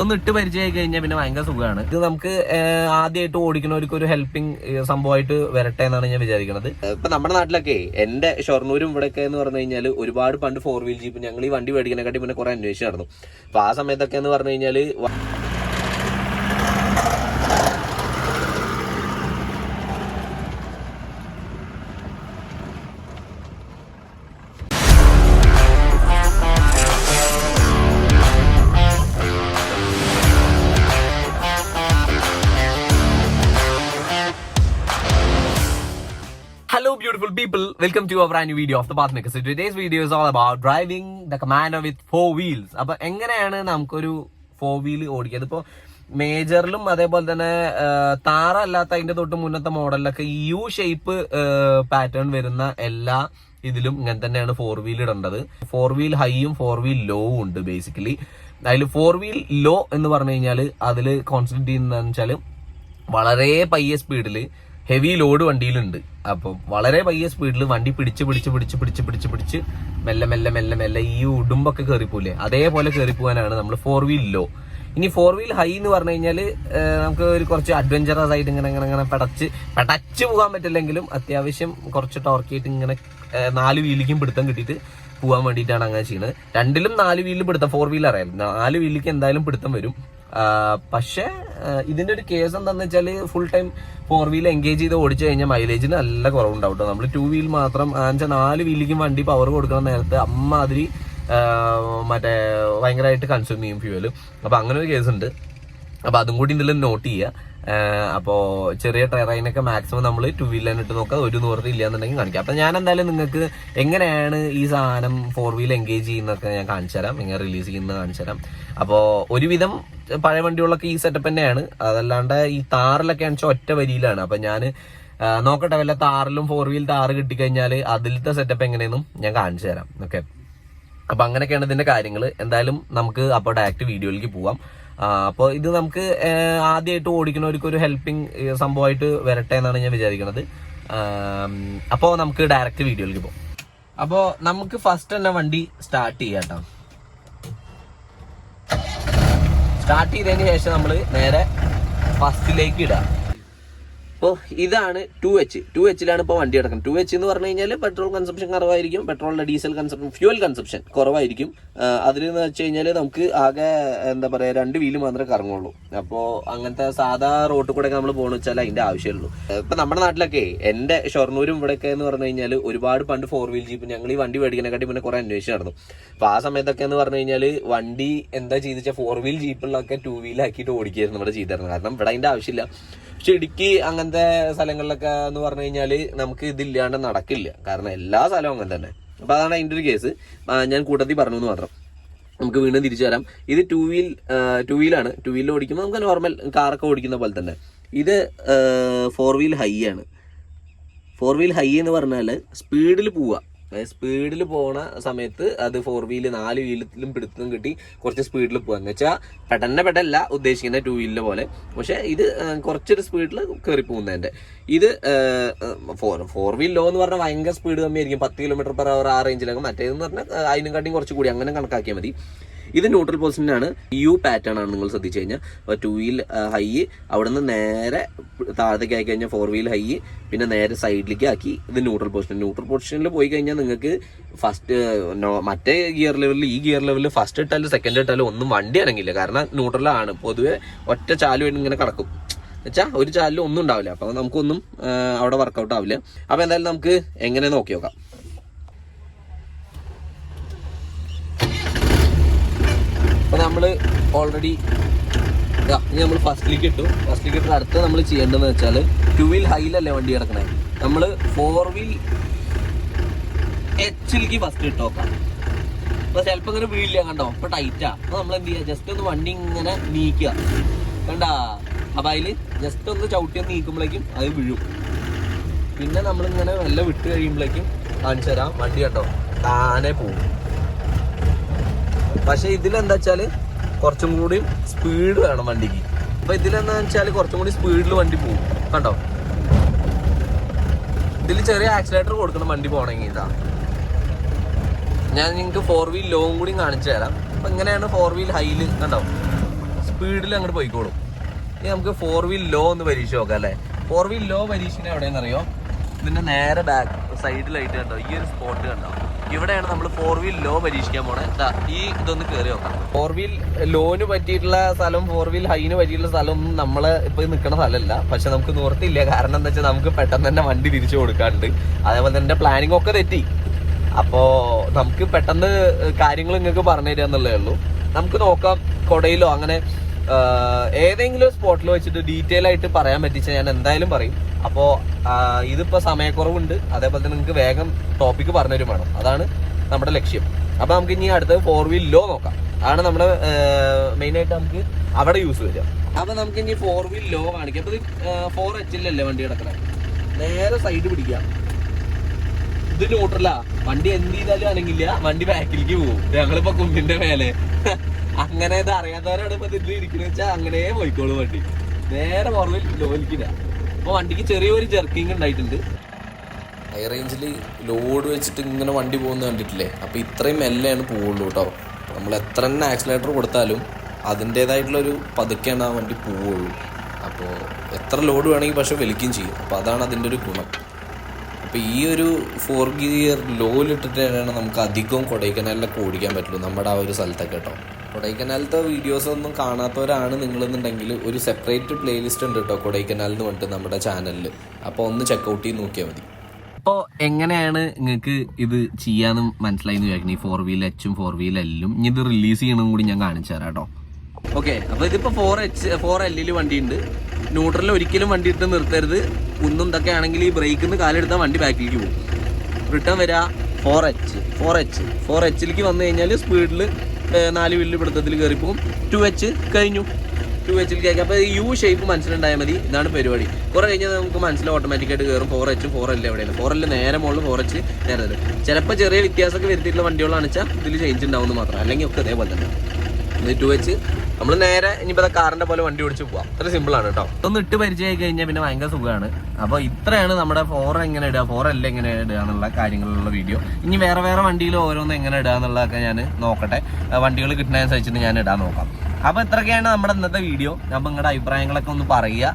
ഒന്ന് ഇട്ട് പരിചയമായി കഴിഞ്ഞാൽ പിന്നെ ഭയങ്കര സുഖമാണ് ഇത് നമുക്ക് ആദ്യമായിട്ട് ഓടിക്കുന്നവർക്ക് ഒരു ഹെൽപ്പിംഗ് സംഭവമായിട്ട് വരട്ടെ എന്നാണ് ഞാൻ വിചാരിക്കുന്നത് ഇപ്പൊ നമ്മുടെ നാട്ടിലൊക്കെ എന്റെ ഷൊർണൂരും ഇവിടെയൊക്കെ എന്ന് പറഞ്ഞു കഴിഞ്ഞാൽ ഒരുപാട് പണ്ട് ഫോർ വീൽ ജീപ്പ് ഞങ്ങൾ ഈ വണ്ടി മേടിക്കുന്നതിനെക്കാട്ടി പിന്നെ കുറെ അന്വേഷിച്ചു നടന്നു. അപ്പൊ ആ സമയത്തൊക്കെ എന്ന് പറഞ്ഞു കഴിഞ്ഞാൽ Hello, beautiful people. Welcome to a brand new video of the Pathmaker. So today's video is all about driving the with four wheels. അപ്പൊ എങ്ങനെയാണ് നമുക്കൊരു ഫോർ വീൽ ഓടിക്കുക അതിപ്പോ മേജറിലും അതേപോലെ തന്നെ താറല്ലാത്ത അതിന്റെ തൊട്ട് മുന്നത്തെ മോഡലിലൊക്കെ യു ഷേപ്പ് പാറ്റേൺ വരുന്ന എല്ലാ ഇതിലും ഇങ്ങനെ തന്നെയാണ് ഫോർ വീൽ ഇടേണ്ടത് ഫോർ വീൽ ഹൈയും ഫോർ വീൽ ലോവും ഉണ്ട് ബേസിക്കലി അതിൽ ഫോർ വീൽ ലോ എന്ന് പറഞ്ഞു കഴിഞ്ഞാൽ അതിൽ കോൺസെൻട്രേറ്റ് ചെയ്യുന്നതെന്ന് വെച്ചാൽ വളരെ പയ്യ സ്പീഡിൽ ഹെവി ലോഡ് വണ്ടിയിലുണ്ട്. അപ്പം വളരെ പയ്യ സ്പീഡിൽ വണ്ടി പിടിച്ച് പിടിച്ച് പിടിച്ച് പിടിച്ച് പിടിച്ച് പിടിച്ച് മെല്ലെ മെല്ലെ മെല്ലെ മെല്ലെ ഈ ഉടുമ്പൊക്കെ കയറിപ്പോലെ അതേപോലെ കയറിപ്പോവാനാണ് നമ്മൾ ഫോർ വീലിലോ ഇനി ഫോർ വീൽ ഹൈ എന്ന് പറഞ്ഞു കഴിഞ്ഞാൽ നമുക്ക് ഒരു കുറച്ച് അഡ്വഞ്ചറസ് ആയിട്ട് ഇങ്ങനെ ഇങ്ങനെ ഇങ്ങനെ പടച്ച് പടച്ച് പോകാൻ പറ്റില്ലെങ്കിലും അത്യാവശ്യം കുറച്ച് ടോർക്കിയിട്ട് ഇങ്ങനെ നാല് വീലിലേക്കും പിടുത്തം കിട്ടിയിട്ട് പോകാൻ വേണ്ടിയിട്ടാണ് അങ്ങനെ ചെയ്യുന്നത് രണ്ടിലും നാല് വീലിൽ പിടുത്തം ഫോർ വീൽ ആയാലും നാല് വീലിലേക്ക് എന്തായാലും പിടുത്തം വരും. പക്ഷേ ഇതിന്റെ ഒരു കേസ് എന്താണെന്ന് വെച്ചാൽ full time four wheel engage ചെയ്ത് ഓടിച്ചു കഴിഞ്ഞാൽ മൈലേജിന് നല്ല കുറവുണ്ടാവും കേട്ടോ നമ്മൾ ടു വീൽ മാത്രം ആഞ്ച നാല് വീലിലേക്കും വണ്ടി പവർ കൊടുക്കുന്ന നേരത്തെ അമ്മാതിരി മറ്റേ ഭയങ്കരമായിട്ട് കൺസ്യൂം ചെയ്യും ഫ്യൂവൽ അപ്പൊ അങ്ങനെ ഒരു കേസ് ഉണ്ട്. അപ്പൊ അതും കൂടി ഇതിൽ നോട്ട് ചെയ്യുക അപ്പോ ചെറിയ ട്രെയിനൊക്കെ മാക്സിമം നമ്മൾ ടു വീലറിന് ഇട്ട് നോക്കുക ഒരു നൂറ് ഇല്ല എന്നുണ്ടെങ്കിൽ കാണിക്കാം. അപ്പം ഞാൻ എന്തായാലും നിങ്ങൾക്ക് എങ്ങനെയാണ് ഈ സാധനം ഫോർ വീൽ എൻഗേജ് ചെയ്യുന്നതൊക്കെ ഞാൻ കാണിച്ചു തരാം. ഇങ്ങനെ റിലീസ് ചെയ്യുന്നത് കാണിച്ചു തരാം. അപ്പോൾ ഒരുവിധം പഴയ വണ്ടികളൊക്കെ ഈ സെറ്റപ്പ് തന്നെയാണ്. അതല്ലാണ്ട് ഈ താറിലൊക്കെ ആണെന്ന് ഒറ്റ വരിയിലാണ്. അപ്പം ഞാൻ നോക്കട്ടെ വല്ല താറിലും ഫോർ വീൽ താറ് കിട്ടിക്കഴിഞ്ഞാൽ അതിലത്തെ സെറ്റപ്പ് എങ്ങനെയെന്നും ഞാൻ കാണിച്ചു തരാം. ഓക്കെ അപ്പം അങ്ങനെയൊക്കെയാണ് ഇതിന്റെ കാര്യങ്ങൾ എന്തായാലും നമുക്ക് അപ്പോൾ ഡയറക്റ്റ് വീഡിയോയിലേക്ക് പോവാം. അപ്പോൾ ഇത് നമുക്ക് ആദ്യമായിട്ട് ഓടിക്കുന്നവർക്ക് ഒരു ഹെൽപ്പിംഗ് സംഭവമായിട്ട് വരട്ടെ എന്നാണ് ഞാൻ വിചാരിക്കുന്നത്. അപ്പോൾ നമുക്ക് ഡയറക്റ്റ് വീഡിയോയിലേക്ക് പോകാം. അപ്പോൾ നമുക്ക് ഫസ്റ്റ് തന്നെ വണ്ടി സ്റ്റാർട്ട് ചെയ്യാം സ്റ്റാർട്ട് ചെയ്തതിന് ശേഷം നമ്മൾ നേരെ ഫസ്റ്റിലേക്ക് ഇടാം അപ്പോൾ ഇതാണ് ടു എച്ച് ടു എച്ചിലാണ് ഇപ്പോൾ വണ്ടി കിടക്കുന്നത്. ടു എച്ച് എന്ന് പറഞ്ഞു കഴിഞ്ഞാൽ പെട്രോൾ കൺസപ്ഷൻ കുറവായിരിക്കും. പെട്രോളിന്റെ ഡീസൽ കൺസപ്ഷൻ ഫ്യൂവൽ കൺസപ്ഷൻ കുറവായിരിക്കും. അതിൽ എന്ന് വെച്ച് കഴിഞ്ഞാൽ നമുക്ക് ആകെ എന്താ പറയുക രണ്ട് വീൽ മാത്രമേ കറങ്ങുള്ളൂ. അപ്പോൾ അങ്ങനത്തെ സാധാ റോട്ടിൽ കൂടെ നമ്മൾ പോകണമെന്ന് വെച്ചാൽ അതിന്റെ ആവശ്യമുള്ളൂ ഇപ്പം നമ്മുടെ നാട്ടിലൊക്കെ എന്റെ ഷൊർണൂരും ഇവിടെയൊക്കെ എന്ന് പറഞ്ഞു കഴിഞ്ഞാൽ ഒരുപാട് പണ്ട് ഫോർ വീൽ ജീപ്പ് ഞങ്ങൾ ഈ വണ്ടി മേടിക്കുന്നതിനെക്കാട്ടി പിന്നെ കുറേ അന്വേഷണം നടന്നു. അപ്പോൾ ആ സമയത്തൊക്കെ എന്ന് പറഞ്ഞു കഴിഞ്ഞാൽ വണ്ടി എന്താ ചെയ്തിച്ച ഫോർ വീൽ ജീപ്പിലൊക്കെ ടു വീലാക്കിയിട്ട് ഓടിക്കുകയായിരുന്നു നമ്മുടെ ചെയ്തിരുന്നത്. കാരണം ഇവിടെ അതിന്റെ ആവശ്യമില്ല. പക്ഷെ ഇടുക്കി അങ്ങനത്തെ സ്ഥലങ്ങളിലൊക്കെ എന്ന് പറഞ്ഞു കഴിഞ്ഞാൽ നമുക്ക് ഇതില്ലാണ്ട് നടക്കില്ല. കാരണം എല്ലാ സ്ഥലവും അങ്ങനെ തന്നെ. അപ്പൊ അതാണ് അതിന്റെ ഒരു കേസ് ഞാൻ കൂട്ടത്തിൽ പറഞ്ഞു എന്ന് മാത്രം. നമുക്ക് വീണ്ടും തിരിച്ചു വരാം. ഇത് ടൂ വീൽ ടൂ വീലാണ് ടൂ വീലിൽ ഓടിക്കുമ്പോൾ നമുക്ക് നോർമൽ കാറൊക്കെ ഓടിക്കുന്ന പോലെ തന്നെ. ഇത് ഫോർ വീൽ ഹൈ ആണ്. ഫോർ വീൽ ഹൈ എന്ന് പറഞ്ഞാൽ സ്പീഡിൽ പോവുക സ്പീഡിൽ പോണ സമയത്ത് അത് ഫോർ വീൽ നാല് വീലിലും പിടുത്തം കിട്ടി കുറച്ച് സ്പീഡിൽ പോകുക എന്ന് വെച്ചാൽ പെട്ടെന്ന് പെട്ടല്ല ഉദ്ദേശിക്കുന്ന ടു വീലിലെ പോലെ. പക്ഷേ ഇത് കുറച്ചൊരു സ്പീഡിൽ കയറി പോകുന്നതിന്റെ ഇത് ഫോർ ഫോർ വീൽ ലോ എന്ന് പറഞ്ഞാൽ ഭയങ്കര സ്പീഡ് കമ്മിയായിരിക്കും. പത്ത് കിലോമീറ്റർ പെർ അവർ ആ റേഞ്ചിലൊക്കെ മറ്റേതെന്ന് പറഞ്ഞാൽ അതിനും അതിനെക്കാട്ടിയും കുറച്ച് കൂടി. അങ്ങനെ കണക്കാക്കിയാൽ മതി. ഇത് ന്യൂട്രൽ പൊസിഷനാണ് യു പാറ്റേൺ ആണ് നിങ്ങൾ ശ്രദ്ധിച്ചു കഴിഞ്ഞാൽ ടു വീൽ ഹൈ അവിടുന്ന് നേരെ താഴത്തേക്ക് ആക്കി കഴിഞ്ഞാൽ ഫോർ വീൽ ഹൈ പിന്നെ നേരെ സൈഡിലേക്ക് ആക്കി. ഇത് ന്യൂട്രൽ പൊസിഷൻ ന്യൂട്രൽ പൊസിഷനിൽ പോയി കഴിഞ്ഞാൽ നിങ്ങൾക്ക് ഫസ്റ്റ് മറ്റേ ഗിയർ ലെവലിൽ ഈ ഗിയർ ലെവലിൽ ഫസ്റ്റ് ഇട്ടാലും സെക്കൻഡ് ഇട്ടാലും ഒന്നും വണ്ടി അനങ്ങില്ല. കാരണം ന്യൂട്രലാണ് പൊതുവെ ഒറ്റ ചാലുമായിട്ട് ഇങ്ങനെ കിടക്കും. വെച്ചാൽ ഒരു ചാലിലും ഒന്നും ഉണ്ടാവില്ല. അപ്പോൾ നമുക്കൊന്നും അവിടെ വർക്കൗട്ട് ആവില്ല. അപ്പോൾ എന്തായാലും നമുക്ക് എങ്ങനെ നോക്കി നോക്കാം. അപ്പൊ നമ്മൾ ഓൾറെഡി ഇനി നമ്മൾ ഫസ്റ്റിലേക്ക് ഇട്ടു. ഫസ്റ്റിലേക്ക് ഇട്ട് അടുത്ത് നമ്മൾ ചെയ്യേണ്ടതെന്ന് വെച്ചാൽ ടു വീൽ ഹൈലല്ലേ വണ്ടി കിടക്കണേ നമ്മൾ ഫോർ വീൽ എച്ചിലേക്ക് ഫസ്റ്റ് ഇട്ട് നോക്കാം. അപ്പൊ ചിലപ്പോ ഇങ്ങനെ വീഴില്ല കണ്ടോ? ഇപ്പൊ ടൈറ്റാ അപ്പൊ നമ്മൾ എന്ത് ചെയ്യാ? ജസ്റ്റ് ഒന്ന് വണ്ടി ഇങ്ങനെ നീക്കുക. കണ്ടാ? അപ്പൊ അതിൽ ജസ്റ്റ് ഒന്ന് ചവിട്ടി നീക്കുമ്പോഴേക്കും അത് വീഴും. പിന്നെ നമ്മളിങ്ങനെ വെള്ളം വിട്ട് കഴിയുമ്പോഴേക്കും കാണിച്ചു തരാം വണ്ടി കണ്ടോ? താനെ പോകും പക്ഷെ ഇതിലെന്താ വെച്ചാൽ കുറച്ചും കൂടി സ്പീഡ് വേണം വണ്ടിക്ക്. അപ്പൊ ഇതിലെന്താ വെച്ചാൽ കുറച്ചും കൂടി സ്പീഡിൽ വണ്ടി പോകും കണ്ടോ? ഇതിൽ ചെറിയ ആക്സിലേറ്റർ കൊടുക്കണം വണ്ടി പോകണമെങ്കിൽ ഇതാ. ഞാൻ നിങ്ങൾക്ക് ഫോർ വീൽ ലോങ് കൂടി കാണിച്ചു തരാം. അപ്പൊ ഇങ്ങനെയാണ് ഫോർ വീൽ ഹൈയിൽ കണ്ടോ? സ്പീഡിൽ അങ്ങോട്ട് പോയിക്കോളും. ഇനി നമുക്ക് ഫോർ വീൽ ലോ ഒന്ന് പരീക്ഷ നോക്കാം അല്ലേ? ഫോർ വീൽ ലോ പരീക്ഷിക്കുന്നത് എവിടെയെന്ന് അറിയോ ഇതിന്റെ നേരെ ബാക്ക് സൈഡിലായിട്ട് കണ്ടോ? ഈ ഒരു സ്പോട്ട് കണ്ടോ? ഇവിടെയാണ് നമ്മൾ ഫോർ വീൽ ലോ പരീക്ഷിക്കാൻ പോണേ. ഈ ഇതൊന്ന് കയറി നോക്കാം. ഫോർ വീൽ ലോന് പറ്റിയിട്ടുള്ള സ്ഥലം ഫോർ വീൽ ഹൈന് പറ്റിയിട്ടുള്ള സ്ഥലം ഒന്നും നമ്മൾ ഇപ്പൊ നിൽക്കുന്ന സ്ഥലമല്ല. പക്ഷെ നമുക്ക് നിവർത്തില്ല കാരണം എന്താ വെച്ചാൽ നമുക്ക് പെട്ടെന്ന് തന്നെ വണ്ടി തിരിച്ചു കൊടുക്കാണ്ട്. അതേപോലെ തന്നെ പ്ലാനിങ് ഒക്കെ തെറ്റി. അപ്പോ നമുക്ക് പെട്ടെന്ന് കാര്യങ്ങൾ നിങ്ങൾക്ക് പറഞ്ഞു തരിക എന്നുള്ളതേ ഉള്ളൂ. നമുക്ക് നോക്കാം കൊടയിലോ അങ്ങനെ ഏതെങ്കിലും സ്പോട്ടിൽ വെച്ചിട്ട് ഡീറ്റെയിൽ ആയിട്ട് പറയാൻ പറ്റിച്ച ഞാൻ എന്തായാലും പറയും. അപ്പോ ഇതിപ്പോ സമയക്കുറവുണ്ട്. അതേപോലെ തന്നെ നിങ്ങൾക്ക് വേഗം ടോപ്പിക്ക് പറഞ്ഞുതരും വേണം. അതാണ് നമ്മുടെ ലക്ഷ്യം. അപ്പൊ നമുക്ക് ഇനി അടുത്തത് ഫോർ വീൽ ലോ നോക്കാം. അതാണ് നമ്മുടെ മെയിൻ ആയിട്ട് നമുക്ക് അവിടെ യൂസ് വരിക. അപ്പൊ നമുക്ക് ഇനി ഫോർ വീൽ ലോ കാണിക്കാം. അപ്പൊ ഇത് ഫോർ എച്ചിലല്ലേ വണ്ടി കിടക്കണേ? നേരെ സൈഡ് പിടിക്കാം ഇത് ന്യൂട്രലാ വണ്ടി എന്ത് ചെയ്താലും അനങ്ങില്ല. വണ്ടി ബാക്കിലേക്ക് പോകും. ഞങ്ങളിപ്പോ കുന്നിന്റെ മേലെ. അങ്ങനെ ഇത് അറിയാത്തവരാണ് ഇപ്പൊ ഇതിൽ ഇരിക്കുന്ന വെച്ചാൽ അങ്ങനെ പോയിക്കോളൂ വണ്ടി. നേരെ പുറകിൽ ലോലിക്കില്ല അപ്പൊ വണ്ടിക്ക് ചെറിയൊരു ജെർക്കിങ് ഉണ്ടായിട്ടുണ്ട്. ഹൈ റേഞ്ചിൽ ലോഡ് വെച്ചിട്ട് ഇങ്ങനെ വണ്ടി പോകുന്നത് കണ്ടിട്ടില്ലേ? അപ്പോൾ ഇത്രയും മെല്ലെയാണ് പോവുള്ളൂ കേട്ടോ നമ്മൾ എത്ര തന്നെ ആക്സിലേറ്റർ കൊടുത്താലും അതിന്റേതായിട്ടുള്ളൊരു പതുക്കെയാണ് ആ വണ്ടി പോവുള്ളൂ. അപ്പോൾ എത്ര ലോഡ് വേണമെങ്കിൽ പക്ഷെ വലിക്കുകയും ചെയ്യും. അപ്പോൾ അതാണ് അതിന്റെ ഒരു ഗുണം. അപ്പോൾ ഈ ഒരു ഫോർ ഗിയർ ലോയിലിട്ടിട്ടാണ് നമുക്ക് അധികവും കൊടൈക്കനാലിലൊക്കെ ഓടിക്കാൻ പറ്റുള്ളൂ നമ്മുടെ ആ ഒരു സ്ഥലത്തൊക്കെ കേട്ടോ കൊടൈക്കനാലത്തെ വീഡിയോസ് ഒന്നും കാണാത്തവരാണ് നിങ്ങളെന്നുണ്ടെങ്കിൽ ഒരു സെപ്പറേറ്റ് പ്ലേലിസ്റ്റ് ഉണ്ട് കേട്ടോ കൊടൈക്കനാൽ എന്ന് പറഞ്ഞിട്ട് നമ്മുടെ ചാനലിൽ അപ്പോൾ ഒന്ന് ചെക്കൗട്ട് ചെയ്ത് നോക്കിയാൽ മതി. അപ്പോൾ എങ്ങനെയാണ് നിങ്ങൾക്ക് ഇത് ചെയ്യാന്ന് മനസ്സിലായി എന്ന് വിചാരിക്കണം ഈ ഫോർ വീൽ എച്ചും ഫോർ വീൽ എല്ലും ഇനി ഇത് റിലീസ് ചെയ്യണം കൂടി ഞാൻ കാണിച്ചു തരാം കേട്ടോ ഓക്കെ അപ്പൊ ഇതിപ്പോ ഫോർ എച്ച് ഫോർ എല്ലിൽ വണ്ടി ഉണ്ട് ന്യൂട്രലിൽ ഒരിക്കലും വണ്ടി ഇട്ട് നിർത്തരുത്. കുന്നും ഇതൊക്കെ ആണെങ്കിൽ ഈ ബ്രേക്കിൽ നിന്ന് കാലെടുത്താൽ വണ്ടി ബാക്കിലേക്ക് പോകും. റിട്ടേൺ വരാ four H four H four എച്ചിലേക്ക് വന്നു കഴിഞ്ഞാൽ സ്പീഡിൽ നാല് വില്ല് പിടുത്തത്തിൽ കയറിപ്പോവും. ടു എച്ച് കഴിഞ്ഞു. ടു എച്ചിൽ കയറി അപ്പോൾ യു ഷേപ്പ് മനസ്സിലുണ്ടായാൽ മതി. ഇതാണ് പരിപാടി. കുറെ കഴിഞ്ഞാൽ നമുക്ക് മനസ്സിൽ ഓട്ടോമാറ്റിക്കായിട്ട് കയറും ഫോർ എച്ച് ഫോർ എല്ലാം എവിടെയാണ്? ഫോർ എല്ലാം നേരെ മുകളിൽ ഫോർ എച്ച് നേരെ തരും. ചിലപ്പോൾ ചെറിയ വ്യത്യാസമൊക്കെ വരുത്തിയിട്ടുള്ള വണ്ടികളാണെന്ന് വെച്ചാൽ ഇതിൽ ചേഞ്ച് ഉണ്ടാവുമെന്ന് മാത്രം. അല്ലെങ്കിൽ ഒക്കെ അതേപോലെ തന്നെ. ടു വെച്ച് നമ്മൾ നേരെ ഇനിയിപ്പോ കാറിന്റെ പോലെ വണ്ടി ഓടിച്ച് പോവാം. അത്ര സിമ്പിൾ ആണ് കേട്ടോ ഒന്ന് ഇട്ട് പരിചയമായി കഴിഞ്ഞാൽ പിന്നെ ഭയങ്കര സുഖമാണ് അപ്പൊ ഇത്രയാണ് നമ്മുടെ ഫോർ എങ്ങനെ ഇടുക ഫോർ എല്ലാം എങ്ങനെ ഇടുക എന്നുള്ള കാര്യങ്ങളുള്ള വീഡിയോ ഇനി വേറെ വേറെ വണ്ടിയിൽ ഓരോന്ന് എങ്ങനെ ഇടുക എന്നുള്ളതൊക്കെ ഞാൻ നോക്കട്ടെ. വണ്ടികൾ കിട്ടുന്നതനുസരിച്ചിട്ട് ഞാൻ ഇടാൻ നോക്കാം. അപ്പൊ ഇത്രയൊക്കെയാണ് നമ്മുടെ ഇന്നത്തെ വീഡിയോ അപ്പൊ നിങ്ങളുടെ അഭിപ്രായങ്ങളൊക്കെ ഒന്ന് പറയുക.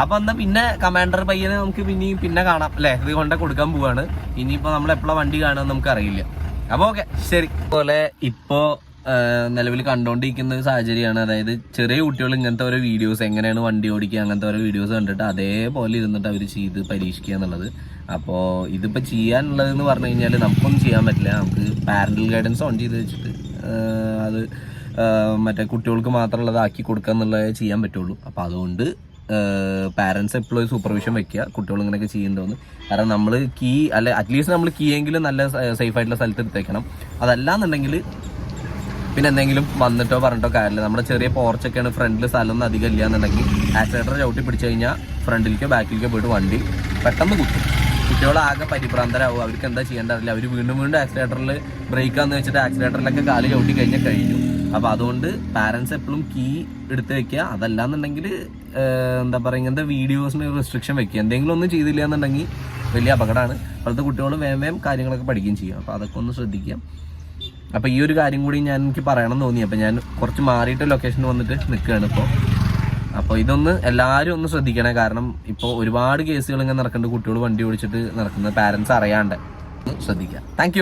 അപ്പൊ എന്നാ പിന്നെ കമാൻഡർ പയ്യനെ നമുക്ക് പിന്നെ പിന്നെ കാണാം അല്ലെ? ഇത് കൊണ്ട് കൊടുക്കാൻ പോവാണ്. ഇനിയിപ്പോ നമ്മൾ എപ്പോഴാണ് വണ്ടി കാണുക നമുക്ക് അറിയില്ല അപ്പൊ ഓക്കെ ശരി. പോലെ ഇപ്പോ നിലവിൽ കണ്ടുകൊണ്ടിരിക്കുന്ന ഒരു സാഹചര്യമാണ്. അതായത് ചെറിയ കുട്ടികൾ ഇങ്ങനത്തെ ഓരോ വീഡിയോസ് എങ്ങനെയാണ് വണ്ടി ഓടിക്കുക അങ്ങനത്തെ ഓരോ വീഡിയോസ് കണ്ടിട്ട് അതേപോലെ ഇരുന്നിട്ട് അവർ ചെയ്ത് പരീക്ഷിക്കുക എന്നുള്ളത്. അപ്പോൾ ഇതിപ്പോൾ ചെയ്യാനുള്ളതെന്ന് പറഞ്ഞു കഴിഞ്ഞാൽ നമുക്കൊന്നും ചെയ്യാൻ പറ്റില്ല. നമുക്ക് പാരന്റൽ ഗൈഡൻസ് ഓൺ ചെയ്ത് വെച്ചിട്ട് അത് മറ്റേ കുട്ടികൾക്ക് മാത്രമുള്ളത് ആക്കി കൊടുക്കുക എന്നുള്ളത് ചെയ്യാൻ പറ്റുള്ളൂ. അപ്പോൾ അതുകൊണ്ട് പാരൻസ് എപ്പോഴും സൂപ്പർവിഷൻ വെക്കുക. കുട്ടികൾ ഇങ്ങനെയൊക്കെ ചെയ്യണ്ടോന്ന് കാരണം നമ്മൾ കീ അല്ലെ അറ്റ്ലീസ്റ്റ് നമ്മൾ കീ എങ്കിലും നല്ല സേഫ് ആയിട്ടുള്ള സ്ഥലത്ത് എടുത്തേക്കണം. അതല്ലാന്നുണ്ടെങ്കിൽ പിന്നെ എന്തെങ്കിലും വന്നിട്ടോ പറഞ്ഞിട്ടോ കാര്യമില്ല. നമ്മുടെ ചെറിയ പോർച്ചൊക്കെയാണ് ഫ്രണ്ടിൽ സ്ഥലമൊന്നും അധികം ഇല്ല എന്നുണ്ടെങ്കിൽ ആക്സിലേറ്റർ ചവിട്ടി പിടിച്ചു കഴിഞ്ഞാൽ ഫ്രണ്ടിലേക്കോ ബാക്കിലേക്കോ പോയിട്ട് വണ്ടി പെട്ടെന്ന് കുത്തും. കുട്ടികളാകെ പരിഭ്രാന്തരാകും അവർക്ക് എന്താ ചെയ്യേണ്ട അവർ വീണ്ടും വീണ്ടും ആക്സിലേറ്ററിൽ ബ്രേക്കാന്ന് വെച്ചിട്ട് ആക്സിലേറ്ററിലൊക്കെ കാൽ ചവിട്ടി കഴിഞ്ഞാൽ കഴിഞ്ഞു. അപ്പോൾ അതുകൊണ്ട് പാരൻസ് എപ്പോഴും കീ എടുത്ത് വെക്കുക. അതല്ലാന്നുണ്ടെങ്കിൽ എന്താ പറയുക ഇങ്ങനത്തെ വീഡിയോസിന് റെസ്ട്രിക്ഷൻ വെക്കുക. എന്തെങ്കിലും ഒന്നും ചെയ്തില്ല എന്നുണ്ടെങ്കിൽ വലിയ അപകടമാണ്. അപ്പോഴത്തെ കുട്ടികൾ വേം വേം കാര്യങ്ങളൊക്കെ പഠിക്കുകയും ചെയ്യും. അപ്പോൾ അതൊക്കെ ഒന്ന് ശ്രദ്ധിക്കുക. അപ്പൊ ഈ ഒരു കാര്യം കൂടി ഞാൻ എനിക്ക് പറയണം തോന്നി. അപ്പൊ ഞാൻ കുറച്ച് മാറിയിട്ട് ലൊക്കേഷനിൽ വന്നിട്ട് നിൽക്കുകയാണ് ഇപ്പോൾ അപ്പോൾ ഇതൊന്ന് എല്ലാവരും ഒന്ന് ശ്രദ്ധിക്കണേ. കാരണം ഇപ്പോൾ ഒരുപാട് കേസുകൾ ഇങ്ങനെ നടക്കുന്നുണ്ട് കുട്ടികൾ വണ്ടി ഓടിച്ചിട്ട് നടക്കുന്ന പാരൻസ് അറിയാണ്ട്. ശ്രദ്ധിക്കുക താങ്ക്